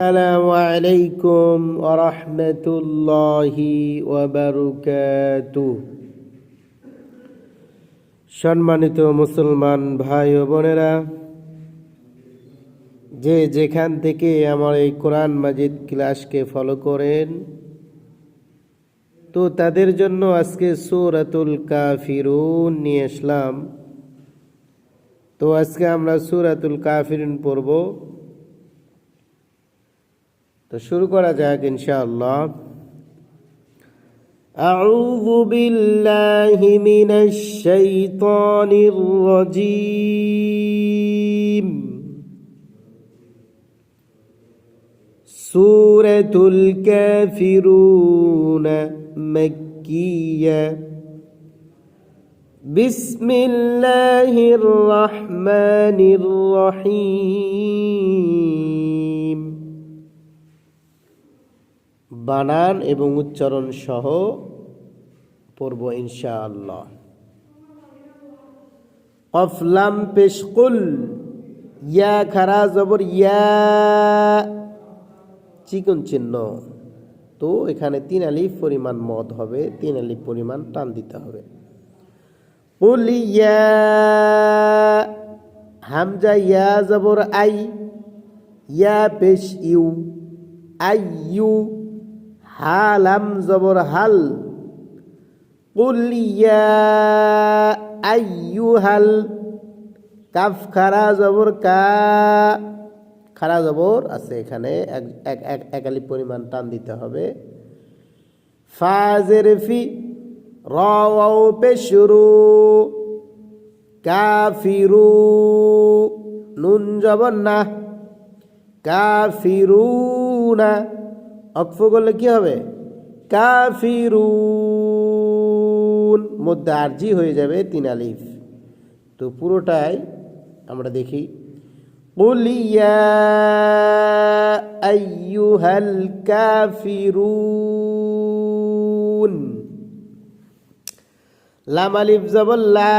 السلام عليكم ورحمة الله وبركاته সম্মানিত মুসলমান ভাই ও বোনেরা যে যেখান থেকে আমার এই কোরআন মাজিদ ক্লাসকে ফলো করেন তো তাদের জন্য আজকে সুরাতুল কাফিরুন নিয়ে আসলাম তো আজকে আমরা সুরাতুল কাফিরুন পড়ব তো শুরু করা যাক ইনশাআল্লাহ أعوذ بالله من الشيطان الرجيم سورة الكافرون مكية بسم الله الرحمن الرحيم বানান এবং উচ্চারণ সহ পড়ব ইনশাআল্লাহ। কফলাম পেশকুল ইয়া খারা জবর ইয়া, চিকন চিহ্ন। তো এখানে তিন আলিফ পরিমাণ মদ হবে, তিন আলিফ পরিমাণ টান দিতে হবে। কুল ইয়া, হামজা ইয়া জবর আই, ইয়া পেশ ইউ, আই ইউ হালাম জবর হাল। ইয়া আইয়ুহাল কাফ খারা জবর কা। খারা জবর আছে এখানে, এক এক এক একালি পরিমাণ টান দিতে হবে। ফাজের ফি রাও পেশরু। কাফিরু নুন জবর না। কাফিরুনা অক্ফ করলে কি হবে কাফিরুন মধ্যে আরজি হয়ে যাবে তিন আলিফ তো পুরোটাই আমরা দেখি قل يا أيها الكافرون লাম আলিফ জবর লা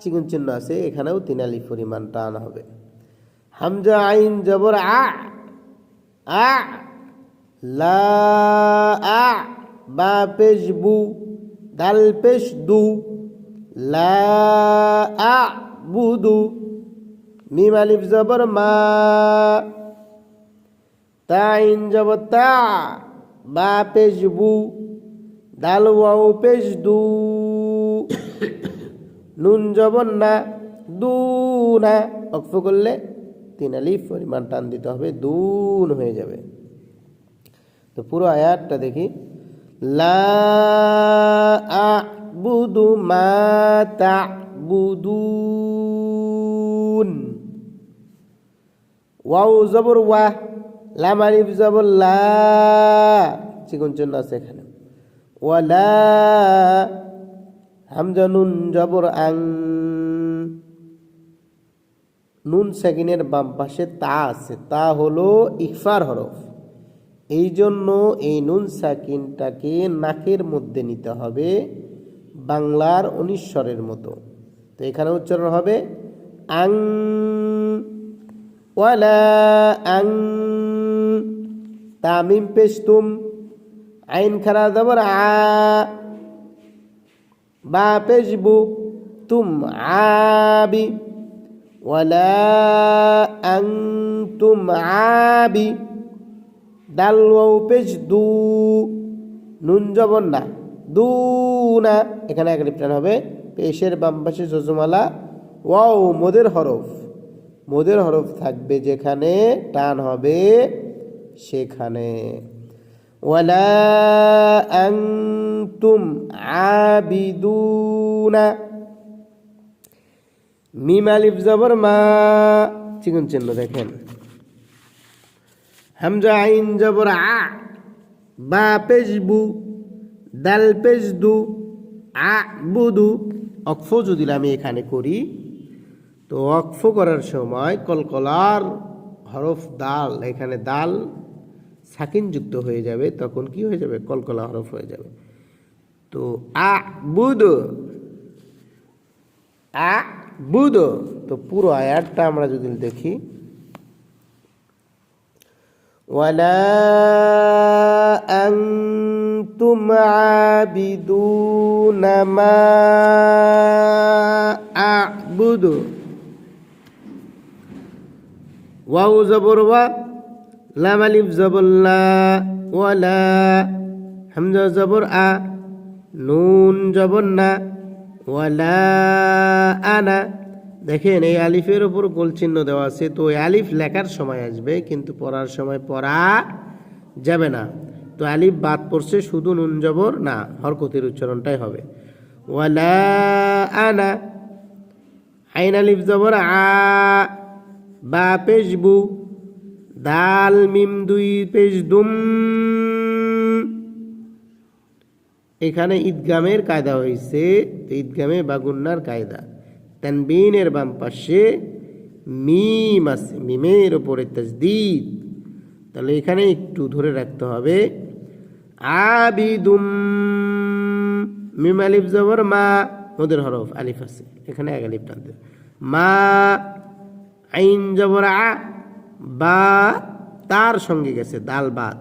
চিকন চিহ্ন আছে এখানেও তিন আলিফ পরিমাণ টান হবে হামজা আইন জবর আ আ লা আ, বা বু, দাল পেশ দু, লা আ মিম আলিফ জবর মা তাইন জবর তা, বা পেশ বু, দাল ওয়াও পেশ দু, নুন জবর না, দু না অক্ফ করলে তিন আলিফ পরিমাণ টান দিতে হবে দুন হয়ে যাবে। তো পুরো আয়াতটা দেখি। লা আবুদু মা তাবুদুন। ওয়াও জবর ওয়া, লাম আলিফ জবর লা। চিকন চিহ্ন আছে এখানে। ওয়ালা হামজা নুন জবর আং। নুন সেকেন্ডের বাম পাশে তা আছে। তা হলো ইকফার হরফ। এই জন্য এই নুন সাকিনটাকে নাকের মধ্যে নিতে হবে বাংলার অনিশ্বরের মতো। তো এখানে উচ্চারণ হবে আং, ওয়ালা আং, তামিম পেশতুম, আইন খারা জবর আ, বা পেশবু তুম আবি, ওয়ালা আং তুম আবি। ডাল ওয়াও পেশ দু, নুন জবর না, দু না। এখানে এক লিপ্টান হবে। পেশের বাম পাশে যজমালা, ওয়াও, মোদের হরফ। মোদের হরফ থাকবে যেখানে, টান হবে সেখানে। ওয়ালা আনতুম আবিদুনা। মিম আলিফ জবর মা চিকন চিহ্ন দেখেন। হামজা আইন জবর আ, বা পেশ বু দাল পেশ দু আ, বুদু। অক্ফ যদি আমি এখানে করি, তো অক্ফ করার সময় কলকলার হরফ দাল, এখানে দাল সাকিন যুক্ত হয়ে যাবে, তখন কি হয়ে যাবে? কলকলা হরফ হয়ে যাবে। তো আ, বুদ। আ, বুদ। তো পুরো আয়াতটা আমরা যদি দেখি ولا أنتم عابدون ما أعبد واو زبر وا لام الف زبر لا ولا حمزة زبر أ نون زبر ولا أنا দেখেন, এই আলিফের ওপর গোল চিহ্ন দেওয়া আছে। তো আলিফ লেখার সময় আসবে, কিন্তু পড়ার সময় পড়া যাবে না। তো আলিফ বাদ পড়ছে, শুধু নুন জবর, না, হরকতির উচ্চারণটাই হবে। আনা, আইন আলিফ জবর, আ, বা পেশ বু, দাল, মিম, দুই, পেশ দুম। এখানে ঈদগামের কায়দা হয়েছে ঈদগামে বা গুন্নার কায়দা। তানবিনের বাম পাশে মিম আছে, মিমের ওপরে তাজদিদ। তাহলে এখানে একটু ধরে রাখতে হবে। আবিদুম, মিম আলিফ জবর, মা মোদের হরফ আলিফ আছে। এখানে এক আলিফ টানতে মা আইন জবর আ, বা তার সঙ্গে গেছে, দাল বাদ।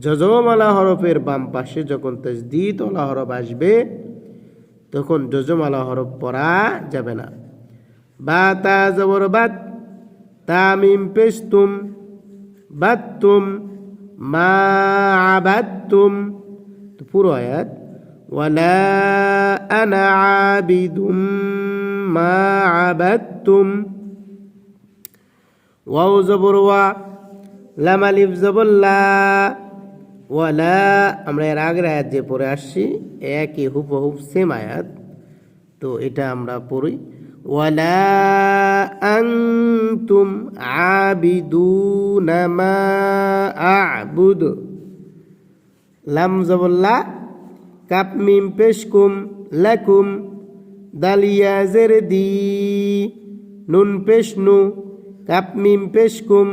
যজমালা হরফের বাম পাশে যখন তজদিদ ওলা হরফ আসবে তখন যজমালা হরফ পড়া যাবে না। বা তা জবর বাদ তামিম পেস্তুম বাত্তুম মা আবাত্তুম পুরো আয়াত, ওয়ালা আনা আবিদুম, মা আবাত্তুম ওয়াও জবর ওয়া লাম আলিফ জবর লা ওয়ালা, আমরা এর আগের আয়াত যে পড়ে আসছি, একই হুবহুব সেম আয়াত, তো এটা আমরা পড়ি, ওয়ালা আনতুম আবিদুনা মা আবুদ। লাম জবল্লা কাপ মিম পেশকুম লাকুম দালিয়া জের দি, নুন পেশনু কাপ মিম পেশকুম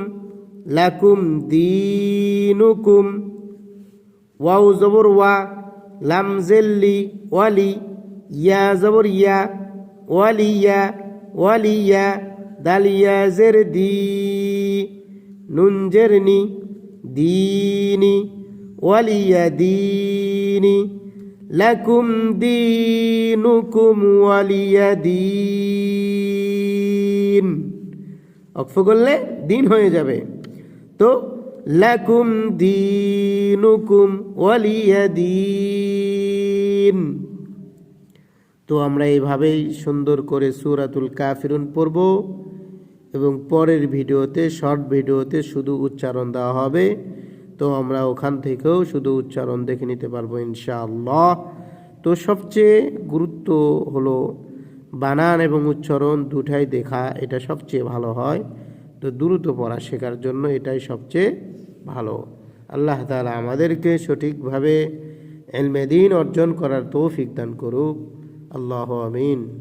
লাকুম দিনুকুম। ওয়াও জবর ওয়া, লাম জেল্লি ওয়ালি, ইয়া জবর ইয়া, ওয়ালি ইয়া ওয়ালিয়া ওয়ালিয়া দালিয়া জের দি, নুন জেরনি দিনি ওয়ালিয়া দিনি লাকুম দিনুকুম ওয়ালিয়া দিন অক্ষ করলে দিন হয়ে যাবে। তো লাকুম দিনুকুম ওয়ালিয়া দিন তো আমরা এইভাবেই সুন্দর করে সুরাতুল কাফিরুন পড়ব এবং পরের ভিডিওতে, শর্ট ভিডিওতে শুধু উচ্চারণ দেওয়া হবে। তো আমরা ওখান থেকেও শুধু উচ্চারণ দেখে নিতে পারব ইনশাআল্লাহ। তো সবচেয়ে গুরুত্ব হলো বানান এবং উচ্চারণ দুটাই দেখা, এটা সবচেয়ে ভালো হয়। তো দ্রুত পড়া শেখার জন্য এটাই সবচেয়ে ভালো। আল্লাহ তালা আমাদেরকে সঠিকভাবে এলমেদিন অর্জন করার তৌফিক দান করুক। আল্লাহ আমিন।